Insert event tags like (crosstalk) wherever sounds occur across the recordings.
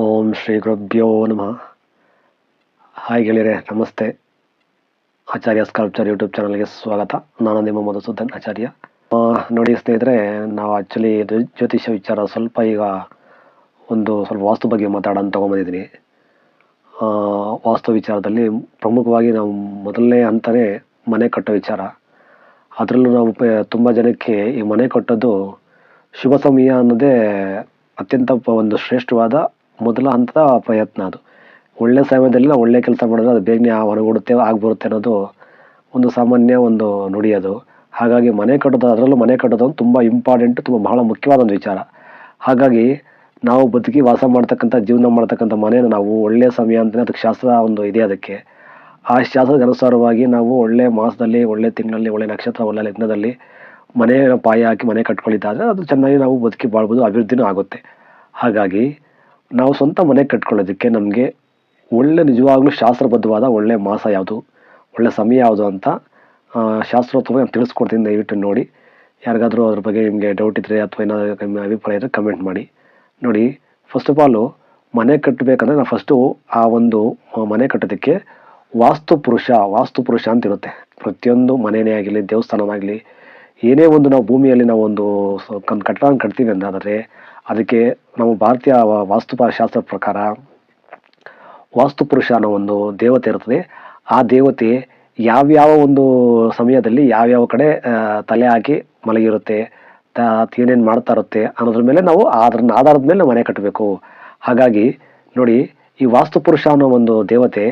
ಓಂ ಶ್ರೀ ಗುರುಭ್ಯೋ ನಮಃ. ಹಾಯ್ ಗೆಳೆಯರೆ, ನಮಸ್ತೆ. ಆಚಾರ್ಯ ಸ್ಕಲ್ಪ್ಚರ್ ಯೂಟ್ಯೂಬ್ ಚಾನಲ್ಗೆ ಸ್ವಾಗತ. ನಾನು ನಿಮ್ಮ ಮಧುಸೂದನ್ ಆಚಾರ್ಯ. ನೋಡಿ ಸ್ನೇಹಿತರೆ, ನಾವು ಆ್ಯಕ್ಚುಲಿ ಜ್ಯೋತಿಷ್ಯ ವಿಚಾರ ಸ್ವಲ್ಪ ಈಗ ಒಂದು ಸ್ವಲ್ಪ ವಾಸ್ತು ಬಗ್ಗೆ ಮಾತಾಡೋಣ ತೊಗೊಂಬಂದಿದ್ದೀನಿ. ವಾಸ್ತು ವಿಚಾರದಲ್ಲಿ ಪ್ರಮುಖವಾಗಿ ನಾವು ಮೊದಲನೇ ಹಂತನೇ ಮನೆ ಕಟ್ಟೋ ವಿಚಾರ. ಅದರಲ್ಲೂ ನಾವು ತುಂಬ ಜನಕ್ಕೆ ಈ ಮನೆ ಕಟ್ಟೋದು ಶುಭ ಸಮಯ ಅನ್ನೋದೇ ಅತ್ಯಂತ ಒಂದು ಶ್ರೇಷ್ಠವಾದ ಮೊದಲ ಹಂತದ ಪ್ರಯತ್ನ ಅದು. ಒಳ್ಳೆ ಸಮಯದಲ್ಲಿ ನಾವು ಒಳ್ಳೆ ಕೆಲಸ ಮಾಡಿದ್ರೆ ಅದು ಬೇಗನೆ ಹೊರಗೂಡುತ್ತೆ, ಆಗ್ಬರುತ್ತೆ ಅನ್ನೋದು ಒಂದು ಸಾಮಾನ್ಯ ಒಂದು ನುಡಿ ಅದು. ಹಾಗಾಗಿ ಮನೆ ಕಟ್ಟೋದು, ಅದರಲ್ಲೂ ಮನೆ ಕಟ್ಟೋದು ತುಂಬ ಇಂಪಾರ್ಟೆಂಟ್ ತುಂಬ ಬಹಳ ಮುಖ್ಯವಾದ ಒಂದು ವಿಚಾರ. ಹಾಗಾಗಿ ನಾವು ಬದುಕಿ ವಾಸ ಮಾಡ್ತಕ್ಕಂಥ, ಜೀವನ ಮಾಡ್ತಕ್ಕಂಥ ಮನೆಯನ್ನು ನಾವು ಒಳ್ಳೆಯ ಸಮಯ ಅಂತಲೇ ಅದಕ್ಕೆ ಶಾಸ್ತ್ರ ಒಂದು ಇದೆ ಅದಕ್ಕೆ. ಆ ಶಾಸ್ತ್ರದ ಅನುಸಾರವಾಗಿ ನಾವು ಒಳ್ಳೆಯ ಮಾಸದಲ್ಲಿ, ಒಳ್ಳೆ ತಿಂಗಳಲ್ಲಿ, ಒಳ್ಳೆ ನಕ್ಷತ್ರ, ಒಳ್ಳೆ ಲಗ್ನದಲ್ಲಿ ಮನೆಯ ಪಾಯ ಹಾಕಿ ಮನೆ ಕಟ್ಕೊಳ್ಳಿದ್ದಾದರೆ ಅದು ಚೆನ್ನಾಗಿ ನಾವು ಬದುಕಿ ಬಾಳ್ಬೋದು, ಅಭಿವೃದ್ಧಿನೂ ಆಗುತ್ತೆ. ಹಾಗಾಗಿ ನಾವು ಸ್ವಂತ ಮನೆ ಕಟ್ಕೊಳ್ಳೋದಕ್ಕೆ ನಮಗೆ ಒಳ್ಳೆ ನಿಜವಾಗ್ಲೂ ಶಾಸ್ತ್ರಬದ್ಧವಾದ ಒಳ್ಳೆ ಮಾಸ ಯಾವುದು ಒಳ್ಳೆ ಸಮಯ ಯಾವುದು ಅಂತ ಆ, ನಾನು ತಿಳಿಸ್ಕೊಡ್ತೀನಿ ದಯವಿಟ್ಟು ನೋಡಿ. ಯಾರಿಗಾದರೂ ಅದ್ರ ಬಗ್ಗೆ ನಿಮಗೆ ಡೌಟ್ ಇದ್ದರೆ ಅಥವಾ ಏನಾದರೂ ನಿಮ್ಮ ಅಭಿಪ್ರಾಯ ಇದ್ದರೆ ಕಮೆಂಟ್ ಮಾಡಿ. ನೋಡಿ ಫಸ್ಟ್ ಆಫ್ ಆಲು ಮನೆ ಕಟ್ಟಬೇಕಂದ್ರೆ ನಾವು ಫಸ್ಟು ಆ ಒಂದು ಮನೆ ಕಟ್ಟೋದಕ್ಕೆ ವಾಸ್ತು ಪುರುಷ ವಾಸ್ತು ಪುರುಷ ಅಂತ ಇರುತ್ತೆ. ಪ್ರತಿಯೊಂದು ಮನೆಯೇ ಆಗಲಿ ದೇವಸ್ಥಾನವಾಗಲಿ ಏನೇ ಒಂದು ನಾವು ಭೂಮಿಯಲ್ಲಿ ನಾವು ಒಂದು ಕಟ್ಟಡ ಕಟ್ತೀವಿ ಅಂದಾದರೆ ಅದಕ್ಕೆ ನಮ್ಮ ಭಾರತೀಯ ವಾಸ್ತು ವಾಸ್ತುಪ ಶಾಸ್ತ್ರ ಪ್ರಕಾರ ವಾಸ್ತು ಪುರುಷ ಅನ್ನೋ ಒಂದು ದೇವತೆ ಇರ್ತದೆ ಆ ದೇವತೆ ಯಾವ್ಯಾವ ಒಂದು ಸಮಯದಲ್ಲಿ ಯಾವ್ಯಾವ ಕಡೆ ತಲೆ ಹಾಕಿ ಮಲಗಿರುತ್ತೆ ಏನೇನು ಮಾಡ್ತಾ ಇರುತ್ತೆ ಅನ್ನೋದ್ರ ಮೇಲೆ ನಾವು ಅದ್ರ ಆಧಾರದ ಮೇಲೆ ಮನೆ ಕಟ್ಟಬೇಕು. ಹಾಗಾಗಿ ನೋಡಿ, ಈ ವಾಸ್ತು ಪುರುಷ ಅನ್ನೋ ಒಂದು ದೇವತೆ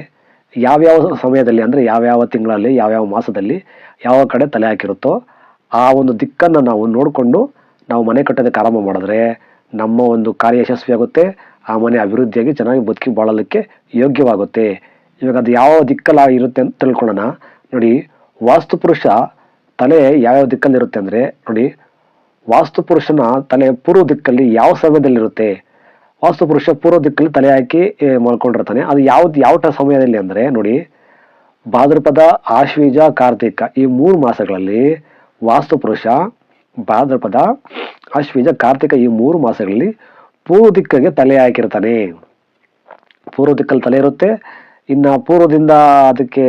ಯಾವ್ಯಾವ ಸಮಯದಲ್ಲಿ ಅಂದರೆ ಯಾವ್ಯಾವ ತಿಂಗಳಲ್ಲಿ, ಯಾವ್ಯಾವ ಮಾಸದಲ್ಲಿ ಯಾವ ಕಡೆ ತಲೆ ಹಾಕಿರುತ್ತೋ ಆ ಒಂದು ದಿಕ್ಕನ್ನು ನಾವು ನೋಡಿಕೊಂಡು ನಾವು ಮನೆ ಕಟ್ಟೋದಕ್ಕೆ ಆರಂಭ ಮಾಡಿದ್ರೆ ನಮ್ಮ ಒಂದು ಕಾರ್ಯ ಯಶಸ್ವಿಯಾಗುತ್ತೆ, ಆ ಮನೆ ಅಭಿವೃದ್ಧಿಯಾಗಿ ಚೆನ್ನಾಗಿ ಬದುಕಿ ಬಾಳಲಿಕ್ಕೆ ಯೋಗ್ಯವಾಗುತ್ತೆ. ಇವಾಗ ಅದು ಯಾವ ದಿಕ್ಕಲ್ಲಿ ಇರುತ್ತೆ ಅಂತ ತಿಳ್ಕೊಳ್ಳೋಣ. ನೋಡಿ, ವಾಸ್ತು ಪುರುಷ ತಲೆ ಯಾವ್ಯಾವ ದಿಕ್ಕಲ್ಲಿ ಇರುತ್ತೆ ಅಂದರೆ, ನೋಡಿ, ವಾಸ್ತು ಪುರುಷನ ತಲೆ ಪೂರ್ವ ದಿಕ್ಕಲ್ಲಿ ಯಾವ ಸಮಯದಲ್ಲಿರುತ್ತೆ? ವಾಸ್ತು ಪುರುಷ ಪೂರ್ವ ದಿಕ್ಕಲ್ಲಿ ತಲೆ ಹಾಕಿ ಮಲ್ಕೊಂಡಿರ್ತಾನೆ. ಅದು ಯಾವ್ದು ಯಾವ ಸಮಯದಲ್ಲಿ ಅಂದರೆ, ನೋಡಿ, ಭಾದ್ರಪದ, ಆಶ್ವೀಜ, ಕಾರ್ತಿಕ ಈ ಮೂರು ಮಾಸಗಳಲ್ಲಿ ವಾಸ್ತು ಪುರುಷ ಭಾದ್ರಪದ ಆಶ್ವೀಜ ಕಾರ್ತಿಕ ಈ ಮೂರು ಮಾಸಗಳಲ್ಲಿ ಪೂರ್ವ ದಿಕ್ಕಿಗೆ ತಲೆ ಹಾಕಿರ್ತಾನೆ. ಪೂರ್ವ ದಿಕ್ಕಲ್ಲಿ ತಲೆ ಇರುತ್ತೆ. ಇನ್ನು ಪೂರ್ವದಿಂದ ಅದಕ್ಕೆ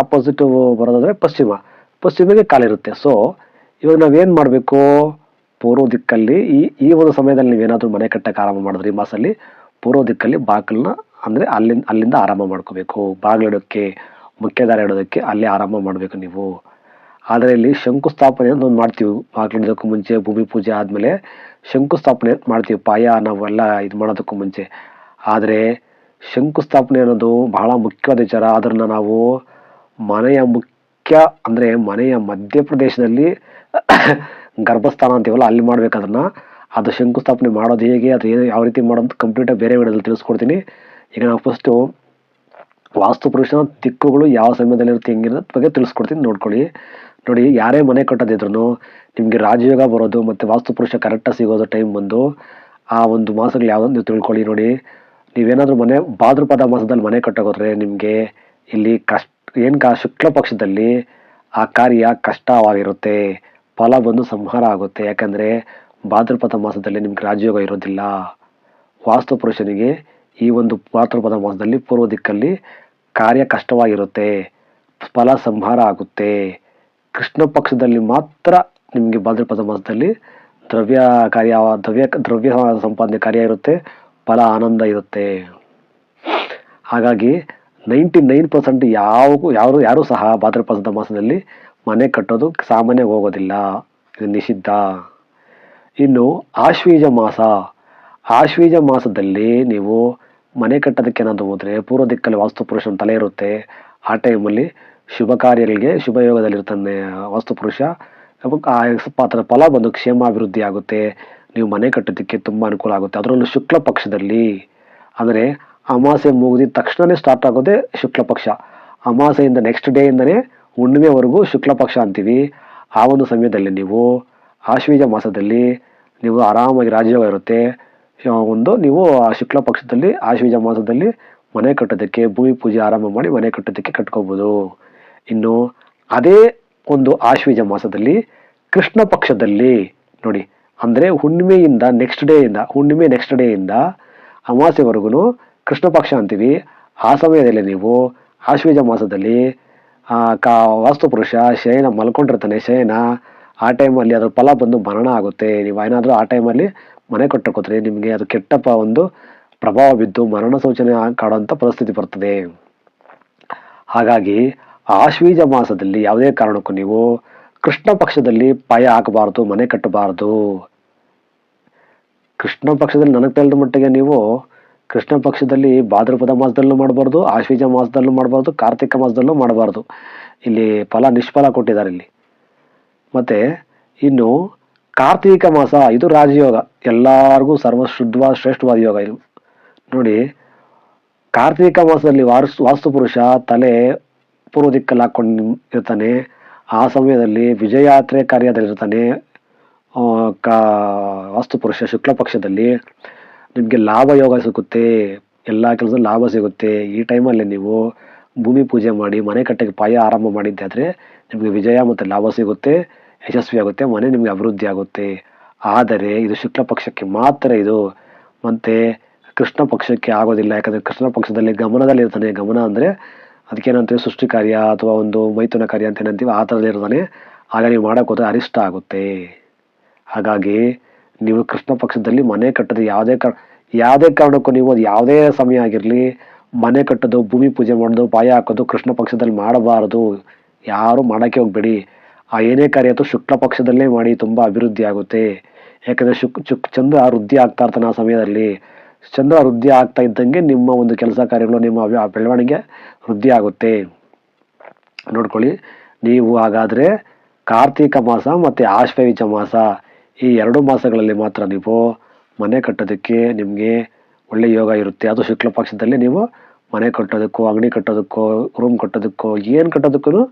ಆಪೋಸಿಟ್ ಬರೋದಾದರೆ ಪಶ್ಚಿಮ. ಪಶ್ಚಿಮಕ್ಕೆ ಕಾಲಿರುತ್ತೆ. ಸೊ ಇವಾಗ ನಾವೇನು ಮಾಡಬೇಕು? ಪೂರ್ವ ದಿಕ್ಕಲ್ಲಿ ಈ ಈ ಒಂದು ಸಮಯದಲ್ಲಿ ನೀವೇನಾದರೂ ಮನೆ ಕಟ್ಟಕ್ಕೆ ಆರಂಭ ಮಾಡಿದ್ರೆ ಈ ಮಾಸಲ್ಲಿ ಪೂರ್ವ ದಿಕ್ಕಲ್ಲಿ ಬಾಗಿಲನ್ನ ಅಂದರೆ ಅಲ್ಲಿಂದ ಅಲ್ಲಿಂದ ಆರಂಭ ಮಾಡ್ಕೋಬೇಕು. ಬಾಗಿಲಿಡೋಕ್ಕೆ ಮುಖ್ಯ ದಾರಿ ಇಡೋದಕ್ಕೆ ಅಲ್ಲೇ ಆರಂಭ ಮಾಡಬೇಕು ನೀವು. ಆದರೆ ಇಲ್ಲಿ ಶಂಕುಸ್ಥಾಪನೆ ಅಂತ ಒಂದು ಮಾಡ್ತೀವಿ. ಬಾಗಿಲಿಡೋದಕ್ಕೂ ಮುಂಚೆ ಭೂಮಿ ಪೂಜೆ ಆದಮೇಲೆ ಶಂಕುಸ್ಥಾಪನೆ ಅಂತ ಮಾಡ್ತೀವಿ. ಪಾಯ ನಾವೆಲ್ಲ ಇದು ಮಾಡೋದಕ್ಕೂ ಮುಂಚೆ. ಆದರೆ ಶಂಕುಸ್ಥಾಪನೆ ಅನ್ನೋದು ಬಹಳ ಮುಖ್ಯವಾದ ವಿಚಾರ. ಅದನ್ನು ನಾವು ಮನೆಯ ಮುಖ್ಯ ಅಂದರೆ ಮನೆಯ ಮಧ್ಯಪ್ರದೇಶದಲ್ಲಿ (coughs) ಗರ್ಭಸ್ಥಾನ ಅಂತೀವಲ್ಲ, ಅಲ್ಲಿ ಮಾಡ್ಬೇಕು ಅದನ್ನು ಅದು ಶಂಕುಸ್ಥಾಪನೆ ಮಾಡೋದು ಹೇಗೆ, ಅದು ಏನು, ಯಾವ ರೀತಿ ಮಾಡೋದು ಕಂಪ್ಲೀಟಾಗಿ ಬೇರೆ ವಿಡಿಯೋದಲ್ಲಿ ತಿಳಿಸ್ಕೊಡ್ತೀನಿ. ಈಗ ನಾವು ಫಸ್ಟು ವಾಸ್ತು ಪುರುಷನ ದಿಕ್ಕುಗಳು ಯಾವ ಸಮಯದಲ್ಲಿ ಇರುತ್ತೆ ಹೆಂಗಿರೋದ್ರ ಬಗ್ಗೆ ತಿಳಿಸ್ಕೊಡ್ತೀನಿ. ನೋಡ್ಕೊಳ್ಳಿ. ನೋಡಿ, ಯಾರೇ ಮನೆ ಕಟ್ಟೋದಿದ್ರು ನಿಮಗೆ ರಾಜಯೋಗ ಬರೋದು ಮತ್ತು ವಾಸ್ತು ಪುರುಷ ಕರೆಕ್ಟಾಗಿ ಸಿಗೋದು ಟೈಮ್ ಬಂದು ಆ ಒಂದು ಮಾಸಗಳು ಯಾವುದೋ ನೀವು ತಿಳ್ಕೊಳ್ಳಿ ನೋಡಿ. ನೀವೇನಾದರೂ ಮನೆ, ಭಾದ್ರಪದ ಮಾಸದಲ್ಲಿ ಮನೆ ಕಟ್ಟೋಗೋದ್ರೆ ನಿಮಗೆ ಇಲ್ಲಿ ಕಷ್ಟ ಏನು ಕಾ, ಶುಕ್ಲ ಪಕ್ಷದಲ್ಲಿ ಆ ಕಾರ್ಯ ಕಷ್ಟವಾಗಿರುತ್ತೆ. ಫಲ ಬಂದು ಸಂಹಾರ ಆಗುತ್ತೆ. ಯಾಕಂದರೆ ಭಾದ್ರಪದ ಮಾಸದಲ್ಲಿ ನಿಮ್ಗೆ ರಾಜಯೋಗ ಇರೋದಿಲ್ಲ. ವಾಸ್ತು ಪುರುಷನಿಗೆ ಈ ಒಂದು ಭಾದ್ರಪದ ಮಾಸದಲ್ಲಿ ಪೂರ್ವ ದಿಕ್ಕಲ್ಲಿ ಕಾರ್ಯ ಕಷ್ಟವಾಗಿರುತ್ತೆ. ಫಲ ಸಂಹಾರ ಆಗುತ್ತೆ. ಕೃಷ್ಣ ಪಕ್ಷದಲ್ಲಿ ಮಾತ್ರ ನಿಮಗೆ ಭಾದ್ರಪದ ಮಾಸದಲ್ಲಿ ದ್ರವ್ಯ ಕಾರ್ಯ, ದ್ರವ್ಯ ದ್ರವ್ಯ ಸಂಪಾದನೆ ಕಾರ್ಯ ಇರುತ್ತೆ, ಫಲ, ಆನಂದ ಇರುತ್ತೆ. ಹಾಗಾಗಿ ನೈಂಟಿ ನೈನ್ ಪರ್ಸೆಂಟ್ ಯಾವ ಯಾರು ಯಾರು ಸಹ ಭಾದ್ರಪದ ಮಾಸದಲ್ಲಿ ಮನೆ ಕಟ್ಟೋದು ಸಾಮಾನ್ಯ ಹೋಗೋದಿಲ್ಲ. ಇದು ನಿಷಿದ್ಧ. ಇನ್ನು ಆಶ್ವೀಜ ಮಾಸ. ಆಶ್ವೀಜ ಮಾಸದಲ್ಲಿ ನೀವು ಮನೆ ಕಟ್ಟೋದಕ್ಕೆ ಏನಾದರೂ ಹೋದರೆ ಪೂರ್ವ ದಿಕ್ಕಲ್ಲಿ ವಾಸ್ತು ಪುರುಷನ ತಲೆ ಇರುತ್ತೆ. ಆ ಟೈಮಲ್ಲಿ ಶುಭ ಕಾರ್ಯಗಳಿಗೆ, ಶುಭ ಯೋಗದಲ್ಲಿರ್ತಾನೆ ವಾಸ್ತು ಪುರುಷ ಅವಾಗ ಆ ಪಾತ್ರ ಫಲ ಬಂದು ಕ್ಷೇಮಾಭಿವೃದ್ಧಿ ಆಗುತ್ತೆ. ನೀವು ಮನೆ ಕಟ್ಟೋದಕ್ಕೆ ತುಂಬ ಅನುಕೂಲ ಆಗುತ್ತೆ. ಅದರಲ್ಲೂ ಶುಕ್ಲ ಪಕ್ಷದಲ್ಲಿ, ಅಂದರೆ ಅಮಾಸೆ ಮುಗಿದಿದ ತಕ್ಷಣವೇ ಸ್ಟಾರ್ಟ್ ಆಗೋದೇ ಶುಕ್ಲ ಪಕ್ಷ. ಅಮಾಸೆಯಿಂದ ನೆಕ್ಸ್ಟ್ ಡೇಯಿಂದನೇ ಹುಣ್ಣಿಮೆವರೆಗೂ ಶುಕ್ಲ ಪಕ್ಷ ಅಂತೀವಿ. ಆ ಒಂದು ಸಮಯದಲ್ಲಿ ನೀವು ಆಶ್ವೀಜ ಮಾಸದಲ್ಲಿ ನೀವು ಆರಾಮಾಗಿ ರಾಜಯೋಗ ಇರುತ್ತೆ. ಒಂದು ನೀವು ಆ ಶುಕ್ಲ ಪಕ್ಷದಲ್ಲಿ, ಆಶ್ವೀಜ ಮಾಸದಲ್ಲಿ ಮನೆ ಕಟ್ಟೋದಕ್ಕೆ, ಭೂಮಿ ಪೂಜೆ ಆರಂಭ ಮಾಡಿ ಮನೆ ಕಟ್ಟೋದಕ್ಕೆ ಕಟ್ಕೋಬೋದು. ಇನ್ನು ಅದೇ ಒಂದು ಆಶ್ವೀಜ ಮಾಸದಲ್ಲಿ ಕೃಷ್ಣ ಪಕ್ಷದಲ್ಲಿ ನೋಡಿ, ಅಂದರೆ ಹುಣ್ಣಿಮೆಯಿಂದ ನೆಕ್ಸ್ಟ್ ಡೇಯಿಂದ ಹುಣ್ಣಿಮೆ ನೆಕ್ಸ್ಟ್ ಡೇಯಿಂದ ಅಮಾವಾಸ್ಯೆವರೆಗೂ ಕೃಷ್ಣ ಪಕ್ಷ ಅಂತೀವಿ. ಆ ಸಮಯದಲ್ಲಿ ನೀವು ಆಶ್ವೀಜ ಮಾಸದಲ್ಲಿ ಕಾ ವಾಸ್ತುಪುರುಷ ಶಯನ ಮಲ್ಕೊಂಡಿರ್ತಾನೆ, ಶಯನ. ಆ ಟೈಮಲ್ಲಿ ಅದರ ಫಲ ಬಂದು ಮರಣ ಆಗುತ್ತೆ. ನೀವು ಏನಾದರೂ ಆ ಟೈಮಲ್ಲಿ ಮನೆ ಕಟ್ಟಕೋತ್ರಿ ನಿಮಗೆ ಅದು ಕೆಟ್ಟಪ್ಪ ಒಂದು ಪ್ರಭಾವ ಬಿದ್ದು ಮರಣ ಸೂಚನೆ ಕಾಡುವಂಥ ಪರಿಸ್ಥಿತಿ ಬರ್ತದೆ. ಹಾಗಾಗಿ ಆಶ್ವೀಜ ಮಾಸದಲ್ಲಿ ಯಾವುದೇ ಕಾರಣಕ್ಕೂ ನೀವು ಕೃಷ್ಣ ಪಕ್ಷದಲ್ಲಿ ಪಾಯ ಹಾಕಬಾರ್ದು, ಮನೆ ಕಟ್ಟಬಾರ್ದು. ಕೃಷ್ಣ ಪಕ್ಷದಲ್ಲಿ ನನಗೆ ತಿಳಿದ ಮಟ್ಟಿಗೆ ನೀವು ಕೃಷ್ಣ ಪಕ್ಷದಲ್ಲಿ ಭಾದ್ರಪದ ಮಾಸದಲ್ಲೂ ಮಾಡಬಾರ್ದು, ಆಶ್ವೀಜ ಮಾಸದಲ್ಲೂ ಮಾಡಬಾರ್ದು, ಕಾರ್ತಿಕ ಮಾಸದಲ್ಲೂ ಮಾಡಬಾರ್ದು. ಇಲ್ಲಿ ಫಲ, ನಿಷ್ಫಲ ಕೊಟ್ಟಿದ್ದಾರೆ ಇಲ್ಲಿ. ಮತ್ತು ಇನ್ನು ಕಾರ್ತಿಕ ಮಾಸ, ಇದು ರಾಜಯೋಗ. ಎಲ್ಲರಿಗೂ ಸರ್ವ ಶುದ್ಧವಾದ ಶ್ರೇಷ್ಠವಾದ ಯೋಗ ಇದು. ನೋಡಿ, ಕಾರ್ತಿಕ ಮಾಸದಲ್ಲಿ ವಾರಸ್ ವಾಸ್ತುಪುರುಷ ತಲೆ ಪೂರ್ವ ದಿಕ್ಕಲ್ಲಿ ಹಾಕೊಂಡು ಇರ್ತಾನೆ ಆ ಸಮಯದಲ್ಲಿ ವಿಜಯಾತ್ರೆ ಕಾರ್ಯದಲ್ಲಿರ್ತಾನೆ ಕಾ, ವಾಸ್ತುಪುರುಷ ಶುಕ್ಲ ಪಕ್ಷದಲ್ಲಿ. ನಿಮಗೆ ಲಾಭ ಯೋಗ ಸಿಗುತ್ತೆ, ಎಲ್ಲ ಕೆಲಸ ಲಾಭ ಸಿಗುತ್ತೆ. ಈ ಟೈಮಲ್ಲಿ ನೀವು ಭೂಮಿ ಪೂಜೆ ಮಾಡಿ, ಮನೆ ಕಟ್ಟಕ್ಕೆ ಪಾಯ ಆರಂಭ ಮಾಡಿದ್ದಾದರೆ ನಿಮಗೆ ವಿಜಯ ಮತ್ತು ಲಾಭ ಸಿಗುತ್ತೆ, ಯಶಸ್ವಿ ಆಗುತ್ತೆ, ಮನೆ ನಿಮಗೆ ಅಭಿವೃದ್ಧಿ ಆಗುತ್ತೆ. ಆದರೆ ಇದು ಶುಕ್ಲ ಪಕ್ಷಕ್ಕೆ ಮಾತ್ರ ಇದು. ಮತ್ತು ಕೃಷ್ಣ ಪಕ್ಷಕ್ಕೆ ಆಗೋದಿಲ್ಲ. ಯಾಕಂದರೆ ಕೃಷ್ಣ ಪಕ್ಷದಲ್ಲಿ ಗಮನದಲ್ಲಿರ್ತಾನೆ. ಗಮನ ಅಂದ್ರೆ ಅದಕ್ಕೇನಂತೀವಿ ಸೃಷ್ಟಿ ಕಾರ್ಯ ಅಥವಾ ಒಂದು ಮೈಥುನ ಕಾರ್ಯ ಅಂತ ಏನಂತೀವಿ ಆ ಥರದಲ್ಲಿ ಇರ್ತಾನೆ ಆಗ ನೀವು ಮಾಡೋಕ್ಕೆ ಹೋದ್ರೆ ಅರಿಷ್ಟ ಆಗುತ್ತೆ. ಹಾಗಾಗಿ ನೀವು ಕೃಷ್ಣ ಪಕ್ಷದಲ್ಲಿ ಮನೆ ಕಟ್ಟೋದು ಯಾವುದೇ ಕಾರಣ, ಯಾವುದೇ ಕಾರಣಕ್ಕೂ ನೀವು ಅದು ಯಾವುದೇ ಸಮಯ ಆಗಿರಲಿ, ಮನೆ ಕಟ್ಟೋದು, ಭೂಮಿ ಪೂಜೆ ಮಾಡೋದು ಪಾಯ ಹಾಕೋದು, ಕೃಷ್ಣ ಪಕ್ಷದಲ್ಲಿ ಮಾಡಬಾರದು. ಯಾರು ಮಾಡೋಕ್ಕೆ ಹೋಗಬೇಡಿ. ಆ ಏನೇ ಕಾರ್ಯ ಅಥವಾ ಶುಕ್ಲ ಪಕ್ಷದಲ್ಲೇ ಮಾಡಿ ತುಂಬ ಅಭಿವೃದ್ಧಿ ಆಗುತ್ತೆ. ಯಾಕಂದರೆ ಶುಕ್ ಚುಕ್ ಚಂದ್ರ ವೃದ್ಧಿ ಆಗ್ತಾ ಇರ್ತಾನೆ ಆ ಸಮಯದಲ್ಲಿ. ಚಂದ್ರ ವೃದ್ಧಿ ಆಗ್ತಾ ಇದ್ದಂಗೆ ನಿಮ್ಮ ಒಂದು ಕೆಲಸ ಕಾರ್ಯಗಳು, ನಿಮ್ಮ ಬೆಳವಣಿಗೆ ವೃದ್ಧಿ ಆಗುತ್ತೆ. ನೋಡ್ಕೊಳ್ಳಿ, ನೀವು ಹಾಗಾದರೆ ಕಾರ್ತಿಕ ಮಾಸ ಮತ್ತು ಆಶ್ವಯುಜ ಮಾಸ, ಈ ಎರಡು ಮಾಸಗಳಲ್ಲಿ ಮಾತ್ರ ನೀವು ಮನೆ ಕಟ್ಟೋದಕ್ಕೆ ನಿಮಗೆ ಒಳ್ಳೆಯ ಯೋಗ ಇರುತ್ತೆ. ಅದು ಶುಕ್ಲ ಪಕ್ಷದಲ್ಲಿ ನೀವು ಮನೆ ಕಟ್ಟೋದಕ್ಕೋ, ಅಂಗಡಿ ಕಟ್ಟೋದಕ್ಕೋ ರೂಮ್ ಕಟ್ಟೋದಕ್ಕೋ, ಏನು ಕಟ್ಟೋದಕ್ಕೂ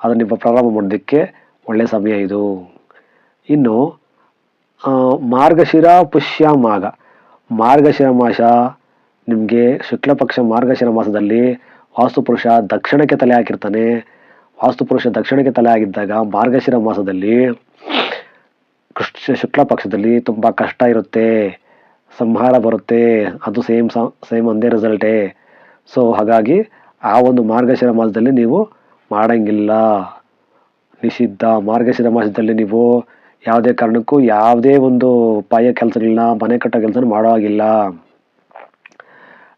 ಅದು ನೀವು ಪ್ರಾರಂಭ ಮಾಡೋದಕ್ಕೆ ಒಳ್ಳೆಯ ಸಮಯ ಇದು. ಇನ್ನು ಮಾರ್ಗಶಿರ, ಪುಷ್ಯ, ಮಾಘ. ಮಾರ್ಗಶಿರ ಮಾಸ ನಿಮಗೆ ಶುಕ್ಲ ಪಕ್ಷ ಮಾರ್ಗಶಿರ ಮಾಸದಲ್ಲಿ ವಾಸ್ತುಪುರುಷ ದಕ್ಷಿಣಕ್ಕೆ ತಲೆ ಹಾಕಿರ್ತಾನೆ. ವಾಸ್ತುಪುರುಷ ದಕ್ಷಿಣಕ್ಕೆ ತಲೆ ಆಗಿದ್ದಾಗ ಮಾರ್ಗಶಿರ ಮಾಸದಲ್ಲಿ ಕೃಷ್ಣ ಶುಕ್ಲ ಪಕ್ಷದಲ್ಲಿ ತುಂಬ ಕಷ್ಟ ಇರುತ್ತೆ. ಸಂಹಾರ ಬರುತ್ತೆ. ಅದು ಸೇಮ್ ಸೇಮ್ ಒಂದೇ ರಿಸಲ್ಟೇ ಸೊ ಹಾಗಾಗಿ ಆ ಒಂದು ಮಾರ್ಗಶಿರ ಮಾಸದಲ್ಲಿ ನೀವು ಮಾಡಂಗಿಲ್ಲ. ನಿಷಿದ್ಧ ಮಾರ್ಗಶಿರ ಮಾಸದಲ್ಲಿ ನೀವು ಯಾವುದೇ ಕಾರಣಕ್ಕೂ ಯಾವುದೇ ಒಂದು ಪಾಯ ಕೆಲಸಗಳನ್ನ, ಮನೆ ಕಟ್ಟೋ ಕೆಲಸ ಮಾಡೋ ಹಾಗಿಲ್ಲ.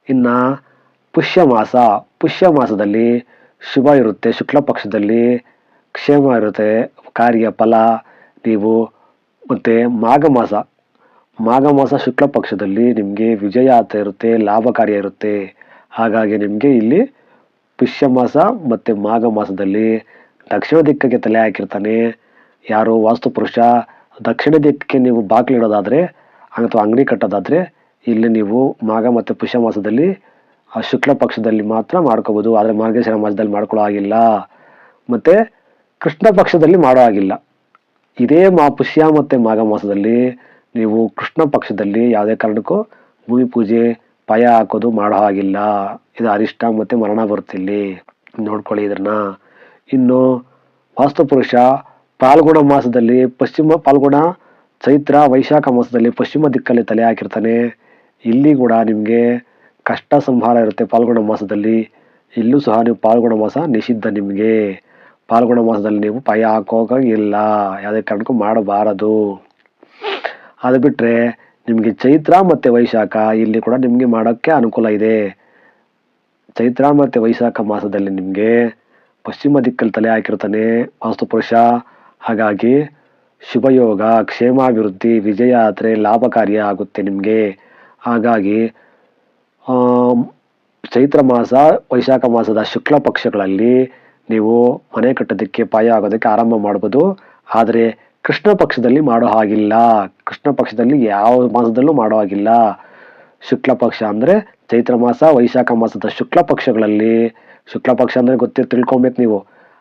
ಇನ್ನ ಪುಷ್ಯ ಮಾಸ ಪುಷ್ಯ ಮಾಸದಲ್ಲಿ ಶುಭ ಇರುತ್ತೆ, ಶುಕ್ಲ ಪಕ್ಷದಲ್ಲಿ ಕ್ಷೇಮ ಇರುತ್ತೆ, ಕಾರ್ಯ ಫಲ, ನೀವು ಮತ್ತು ಮಾಘ ಮಾಸ ಮಾಘ ಮಾಸ ಶುಕ್ಲ ಪಕ್ಷದಲ್ಲಿ ನಿಮಗೆ ವಿಜಯ ಆತ ಇರುತ್ತೆ ಲಾಭ ಕಾರ್ಯ ಇರುತ್ತೆ. ಹಾಗಾಗಿ ನಿಮಗೆ ಇಲ್ಲಿ ಪುಷ್ಯ ಮಾಸ ಮತ್ತು ಮಾಘ ಮಾಸದಲ್ಲಿ ದಕ್ಷಿಣ ದಿಕ್ಕಿಗೆ ತಲೆ ಹಾಕಿರ್ತಾನೆ. ಯಾರು ವಾಸ್ತುಪುರುಷ ದಕ್ಷಿಣ ದಿಕ್ಕಿಗೆ ನೀವು ಬಾಗಿಲಿಡೋದಾದರೆ, ಅಥವಾ ಅಂಗಡಿ ಕಟ್ಟೋದಾದರೆ, ಇಲ್ಲಿ ನೀವು ಮಾಘ ಮತ್ತು ಪುಷ್ಯ ಮಾಸದಲ್ಲಿ ಆ ಶುಕ್ಲ ಪಕ್ಷದಲ್ಲಿ ಮಾತ್ರ ಮಾಡ್ಕೋಬಹುದು ಆದರೆ ಮಾರ್ಗಶಿರ ಮಾಸದಲ್ಲಿ ಮಾಡ್ಕೊಳ್ಳೋ ಆಗಿಲ್ಲ ಮತ್ತೆ ಕೃಷ್ಣ ಪಕ್ಷದಲ್ಲಿ ಮಾಡೋ ಆಗಿಲ್ಲ ಇದೇ ಮಾ ಪುಷ್ಯ ಮತ್ತೆ ಮಾಘ ಮಾಸದಲ್ಲಿ ನೀವು ಕೃಷ್ಣ ಪಕ್ಷದಲ್ಲಿ ಯಾವುದೇ ಕಾರಣಕ್ಕೂ ಭೂಮಿ ಪೂಜೆ ಪಾಯ ಹಾಕೋದು ಮಾಡೋ ಹಾಗಿಲ್ಲ. ಇದು ಅರಿಷ್ಟ ಮತ್ತೆ ಮರಣ ಬರುತ್ತಿಲ್ಲಿ ನೋಡ್ಕೊಳ್ಳಿ ಇದನ್ನ ಇನ್ನು ವಾಸ್ತುಪುರುಷ ಪಾಲ್ಗುಣ ಮಾಸದಲ್ಲಿ ಪಶ್ಚಿಮ, ಪಾಲ್ಗುಣ ಚೈತ್ರ, ವೈಶಾಖ ಮಾಸದಲ್ಲಿ ಪಶ್ಚಿಮ ದಿಕ್ಕಲ್ಲಿ ತಲೆ ಹಾಕಿರ್ತಾನೆ. ಇಲ್ಲಿ ಕೂಡ ನಿಮಗೆ ಕಷ್ಟ ಸಂಹಾರ ಇರುತ್ತೆ ಪಾಲ್ಗುಣ ಮಾಸದಲ್ಲಿ. ಇಲ್ಲೂ ಸಹ ನೀವು ಪಾಲ್ಗುಣ ಮಾಸ ನಿಷಿದ್ಧ ನಿಮಗೆ. ಪಾಲ್ಗುಣ ಮಾಸದಲ್ಲಿ ನೀವು ಪಾಯ ಹಾಕೋಕಾಗಿಲ್ಲ. ಯಾವುದೇ ಕಾರಣಕ್ಕೂ ಮಾಡಬಾರದು. ಅದು ಬಿಟ್ಟರೆ ನಿಮಗೆ ಚೈತ್ರ ಮತ್ತು ವೈಶಾಖ ಇಲ್ಲಿ ಕೂಡ ನಿಮಗೆ ಮಾಡೋಕ್ಕೆ ಅನುಕೂಲ ಇದೆ. ಚೈತ್ರ ಮತ್ತು ವೈಶಾಖ ಮಾಸದಲ್ಲಿ ನಿಮಗೆ ಪಶ್ಚಿಮ ದಿಕ್ಕಲ್ಲಿ ತಲೆ ಹಾಕಿರ್ತಾನೆ ವಾಸ್ತುಪುರುಷ ಹಾಗಾಗಿ ಶುಭಯೋಗ, ಕ್ಷೇಮಾಭಿವೃದ್ಧಿ ವಿಜಯಾತ್ರೆ ಕಾರ್ಯ ಆಗುತ್ತೆ ನಿಮಗೆ. ಹಾಗಾಗಿ ಚೈತ್ರ ಮಾಸ, ವೈಶಾಖ ಮಾಸದ ಶುಕ್ಲ ಪಕ್ಷಗಳಲ್ಲಿ ನೀವು ಮನೆ ಕಟ್ಟೋದಕ್ಕೆ ಪಾಯ ಆಗೋದಕ್ಕೆ ಆರಂಭ ಮಾಡ್ಬೋದು. ಆದರೆ ಕೃಷ್ಣ ಪಕ್ಷದಲ್ಲಿ ಮಾಡೋ ಹಾಗಿಲ್ಲ. ಕೃಷ್ಣ ಪಕ್ಷದಲ್ಲಿ ಯಾವ ಮಾಸದಲ್ಲೂ ಮಾಡೋ ಹಾಗಿಲ್ಲ. ಶುಕ್ಲ ಪಕ್ಷ ಅಂದರೆ ಚೈತ್ರ ಮಾಸ, ವೈಶಾಖ ಮಾಸದ ಶುಕ್ಲ ಪಕ್ಷಗಳಲ್ಲಿ. ಶುಕ್ಲ ಪಕ್ಷ ಅಂದರೆ ಗೊತ್ತಿರ್, ತಿಳ್ಕೊಬೇಕು ನೀವು.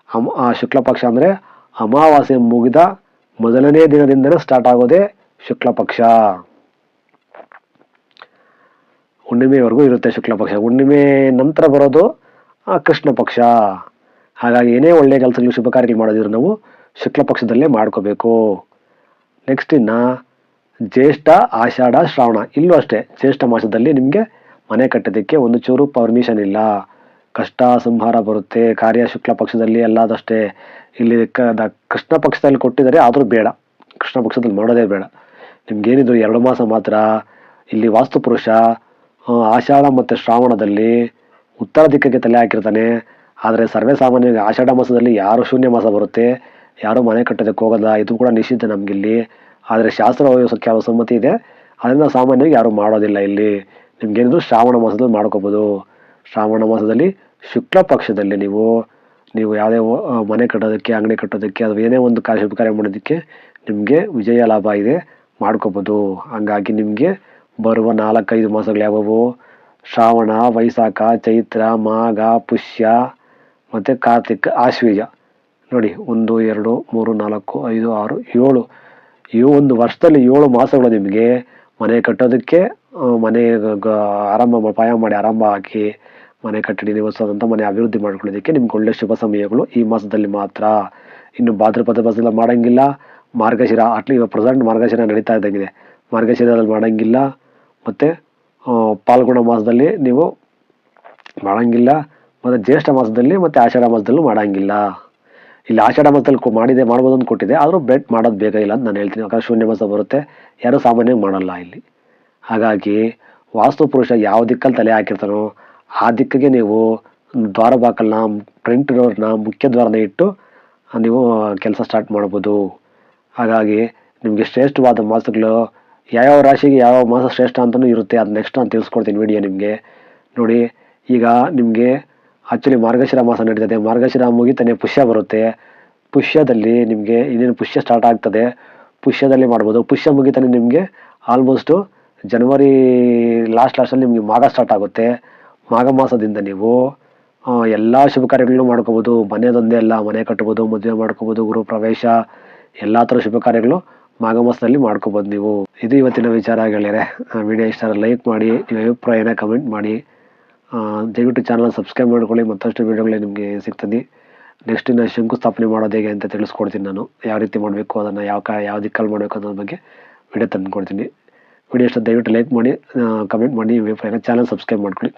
ಅಮ್, ಆ ಶುಕ್ಲ ಪಕ್ಷ ಅಂದರೆ ಅಮಾವಾಸ್ಯೆ ಮುಗಿದ ಮೊದಲನೇ ದಿನದಿಂದಲೇ ಸ್ಟಾರ್ಟ್ ಆಗೋದೇ ಶುಕ್ಲ ಪಕ್ಷ. ಹುಣ್ಣಿಮೆವರೆಗೂ ಇರುತ್ತೆ ಶುಕ್ಲ ಪಕ್ಷ. ಹುಣ್ಣಿಮೆ ನಂತರ ಬರೋದು ಕೃಷ್ಣ ಪಕ್ಷ. ಹಾಗಾಗಿ ಏನೇ ಒಳ್ಳೆಯ ಕೆಲಸಗಳು ಶುಭ ಕಾರ್ಯಗಳು ಮಾಡೋದಿದ್ರು ನಾವು ಶುಕ್ಲ ಪಕ್ಷದಲ್ಲೇ ಮಾಡ್ಕೋಬೇಕು. ನೆಕ್ಸ್ಟ್ ಇನ್ನು ಜ್ಯೇಷ್ಠ, ಆಷಾಢ, ಶ್ರಾವಣ. ಇಲ್ಲೂ ಅಷ್ಟೇ, ಜ್ಯೇಷ್ಠ ಮಾಸದಲ್ಲಿ ನಿಮಗೆ ಮನೆ ಕಟ್ಟೋದಕ್ಕೆ ಒಂದು ಚೂರು ಪರ್ಮಿಷನ್ ಇಲ್ಲ. ಕಷ್ಟ, ಸಂಹಾರ ಬರುತ್ತೆ. ಕಾರ್ಯ ಶುಕ್ಲ ಪಕ್ಷದಲ್ಲಿ ಎಲ್ಲದಷ್ಟೇ. ಇಲ್ಲಿ ಕೃಷ್ಣ ಪಕ್ಷದಲ್ಲಿ ಕೊಟ್ಟಿದ್ದಾರೆ, ಆದರೂ ಬೇಡ. ಕೃಷ್ಣ ಪಕ್ಷದಲ್ಲಿ ಮಾಡೋದೇ ಬೇಡ. ನಿಮ್ಗೇನಿದ್ರು ಎರಡು ಮಾಸ ಮಾತ್ರ. ಇಲ್ಲಿ ವಾಸ್ತುಪುರುಷ ಆಷಾಢ ಮತ್ತು ಶ್ರಾವಣದಲ್ಲಿ ಉತ್ತರ ದಿಕ್ಕಿಗೆ ತಲೆ ಹಾಕಿರ್ತಾನೆ. ಆದರೆ ಸರ್ವೇ ಸಾಮಾನ್ಯವಾಗಿ ಆಷಾಢ ಮಾಸದಲ್ಲಿ ಯಾರು ಶೂನ್ಯ ಮಾಸ ಬರುತ್ತೆ, ಯಾರು ಮನೆ ಕಟ್ಟೋದಕ್ಕೆ ಹೋಗೋಲ್ಲ ಇದು ಕೂಡ ನಿಷಿದ್ಧ ನಮಗಿಲ್ಲಿ. ಆದರೆ ಶಾಸ್ತ್ರ ಯಾವ ಸಮ್ಮತಿ ಇದೆ, ಅದನ್ನು ಸಾಮಾನ್ಯವಾಗಿ ಯಾರು ಮಾಡೋದಿಲ್ಲ ಇಲ್ಲಿ. ನಿಮಗೇನಿದ್ರು ಶ್ರಾವಣ ಮಾಸದಲ್ಲಿ ಮಾಡ್ಕೋಬೋದು. ಶ್ರಾವಣ ಮಾಸದಲ್ಲಿ ಶುಕ್ಲ ಪಕ್ಷದಲ್ಲಿ ನೀವು ನೀವು ಯಾವುದೇ ಮನೆ ಕಟ್ಟೋದಕ್ಕೆ, ಅಂಗಡಿ ಕಟ್ಟೋದಕ್ಕೆ, ಅಥವಾ ಏನೇ ಒಂದು ಕಾರ್ಯ ಶುಭ ಕಾರ್ಯ ಮಾಡೋದಕ್ಕೆ ನಿಮಗೆ ವಿಜಯ ಲಾಭ ಇದೆ, ಮಾಡ್ಕೋಬೋದು. ಹಂಗಾಗಿ ನಿಮಗೆ ಬರುವ ನಾಲ್ಕೈದು ಮಾಸಗಳು ಯಾವುವು? ಶ್ರಾವಣ, ವೈಶಾಖ, ಚೈತ್ರ, ಮಾಘ, ಪುಷ್ಯ ಮತ್ತು ಕಾರ್ತಿಕ, ಆಶ್ವೀಜ. ನೋಡಿ, ಒಂದು, ಎರಡು, ಮೂರು, ನಾಲ್ಕು, ಐದು, ಆರು, ಏಳು. ಈ ಒಂದು ವರ್ಷದಲ್ಲಿ ಏಳು ಮಾಸಗಳು ನಿಮಗೆ. ಮನೆ ಕಟ್ಟೋದಕ್ಕೆ ಮನೆ ಆರಂಭ ಪಾಯ ಮಾಡಿ ಆರಂಭ ಹಾಕಿ ಮನೆ ಕಟ್ಟಡಿ ನಿವಾಸದಂಥ ಮನೆ ಅಭಿವೃದ್ಧಿ ಮಾಡ್ಕೊಳ್ಳೋದಕ್ಕೆ ನಿಮ್ಗೆ ಒಳ್ಳೆ ಶುಭ ಸಮಯಗಳು ಈ ಮಾಸದಲ್ಲಿ ಮಾತ್ರ. ಇನ್ನು ಭಾದ್ರಪದ ಮಾಸದಲ್ಲಿ ಮಾಡೋಂಗಿಲ್ಲ. ಮಾರ್ಗಶಿರ ಅಟ್ಲಿ ಪ್ರೆಸೆಂಟ್ ಮಾರ್ಗಶಿರ ನಡೀತಾ ಇದ್ದಂಗಿದೆ. ಮಾರ್ಗಶಿರದಲ್ಲಿ ಮಾಡಂಗಿಲ್ಲ. ಮತ್ತು ಪಾಲ್ಗುಣ ಮಾಸದಲ್ಲಿ ನೀವು ಮಾಡೋಂಗಿಲ್ಲ, ಮತ್ತು ಜ್ಯೇಷ್ಠ ಮಾಸದಲ್ಲಿ ಮತ್ತು ಆಷಾಢ ಮಾಸದಲ್ಲೂ ಮಾಡೋಂಗಿಲ್ಲ. ಇಲ್ಲಿ ಆಷಾಢ ಮಾಸದಲ್ಲಿ ಕೊ- ಮಾಡಿದೆ ಮಾಡ್ಬೋದು ಅಂತ ಕೊಟ್ಟಿದೆ ಆದರೂ ಬೆಟ್ ಮಾಡೋದು ಬೇಗ ಇಲ್ಲ ಅಂತ ನಾನು ಹೇಳ್ತೀನಿ. ಯಾಕಂದ್ರೆ ಶೂನ್ಯ ಮಾಸ ಬರುತ್ತೆ, ಯಾರೂ ಸಾಮಾನ್ಯವಾಗಿ ಮಾಡಲ್ಲ ಇಲ್ಲಿ. ಹಾಗಾಗಿ ವಾಸ್ತು ಪುರುಷ ಯಾವ ದಿಕ್ಕಲ್ಲಿ ತಲೆ ಹಾಕಿರ್ತಾನೋ, ಆ ದಿಕ್ಕಿಗೆ ನೀವು ದ್ವಾರ ಬಾಕಲ್ನ ಫ್ರಂಟ್ ಡೋರ್ನ ಮುಖ್ಯ ದ್ವಾರನ ಇಟ್ಟು ನೀವು ಕೆಲಸ ಸ್ಟಾರ್ಟ್ ಮಾಡ್ಬೋದು. ಹಾಗಾಗಿ ನಿಮಗೆ ಶ್ರೇಷ್ಠವಾದ ಮಾಸಗಳು ಯಾವ್ಯಾವ ರಾಶಿಗೆ ಯಾವ ಮಾಸ ಶ್ರೇಷ್ಠ ಅಂತಲೂ ಇರುತ್ತೆ. ಅದು ನೆಕ್ಸ್ಟ್ ನಾನು ತಿಳಿಸ್ಕೊಡ್ತೀನಿ ವಿಡಿಯೋ ನಿಮಗೆ. ನೋಡಿ, ಈಗ ನಿಮಗೆ ಆ್ಯಕ್ಚುಲಿ ಮಾರ್ಗಶಿರ ಮಾಸ ನಡೀತದೆ. ಮಾರ್ಗಶಿರ ಮುಗಿತಾನೆ ಪುಷ್ಯ ಬರುತ್ತೆ. ಪುಷ್ಯದಲ್ಲಿ ನಿಮಗೆ ಇನ್ನೇನು ಪುಷ್ಯ ಸ್ಟಾರ್ಟ್ ಆಗ್ತದೆ. ಪುಷ್ಯದಲ್ಲಿ ಮಾಡ್ಬೋದು. ಪುಷ್ಯ ಮುಗಿತಾನೆ ನಿಮಗೆ ಆಲ್ಮೋಸ್ಟು ಜನವರಿ ಲಾಸ್ಟ್ ಲಾಸ್ಟಲ್ಲಿ ನಿಮಗೆ ಮಾಘ ಸ್ಟಾರ್ಟ್ ಆಗುತ್ತೆ. ಮಾಘ ಮಾಸದಿಂದ ನೀವು ಎಲ್ಲ ಶುಭ ಕಾರ್ಯಗಳನ್ನು ಮಾಡ್ಕೋಬೋದು. ಮನೆಯದೊಂದೇ ಅಲ್ಲ ಮನೆ ಕಟ್ಬೋದು, ಮದುವೆ ಮಾಡ್ಕೋಬೋದು, ಗೃಹ ಪ್ರವೇಶ, ಎಲ್ಲ ಥರ ಶುಭ ಕಾರ್ಯಗಳು ಮಾಘ ಮಾಡ್ಕೊಬೋದು ನೀವು. ಇದು ಇವತ್ತಿನ ವಿಚಾರ ಗೆಳೆಯರೆ. ವಿಡಿಯೋ ಇಷ್ಟ ಲೈಕ್ ಮಾಡಿ, ನಿಮ್ಮ ಅಭಿಪ್ರಾಯನ ಕಮೆಂಟ್ ಮಾಡಿ. ದಯವಿಟ್ಟು ಚಾನಲ್ ಸಬ್ಸ್ಕ್ರೈಬ್ ಮಾಡ್ಕೊಳ್ಳಿ, ಮತ್ತಷ್ಟು ವಿಡಿಯೋಗಳು ನಿಮಗೆ ಸಿಗ್ತದೆ. ನೆಕ್ಸ್ಟ್ ಇನ್ನು ಶಂಕುಸ್ಥಾಪನೆ ಮಾಡೋದು ಹೇಗೆ ಅಂತ ತಿಳಿಸ್ಕೊಡ್ತೀನಿ ನಾನು. ಯಾವ ರೀತಿ ಮಾಡಬೇಕು, ಅದನ್ನು ಯಾವ ಕಾ, ಯಾವ ದಿಕ್ಕಲ್ಲಿ ಮಾಡಬೇಕು ಅನ್ನೋದ್ರ ಬಗ್ಗೆ ವಿಡಿಯೋ ತಂದುಕೊಡ್ತೀನಿ. ವಿಡಿಯೋ ಇಷ್ಟ ದಯವಿಟ್ಟು ಲೈಕ್ ಮಾಡಿ ಕಮೆಂಟ್ ಮಾಡಿ ಚಾನಲ್ ಸಬ್ಸ್ಕ್ರೈಬ್ ಮಾಡ್ಕೊಳ್ಳಿ.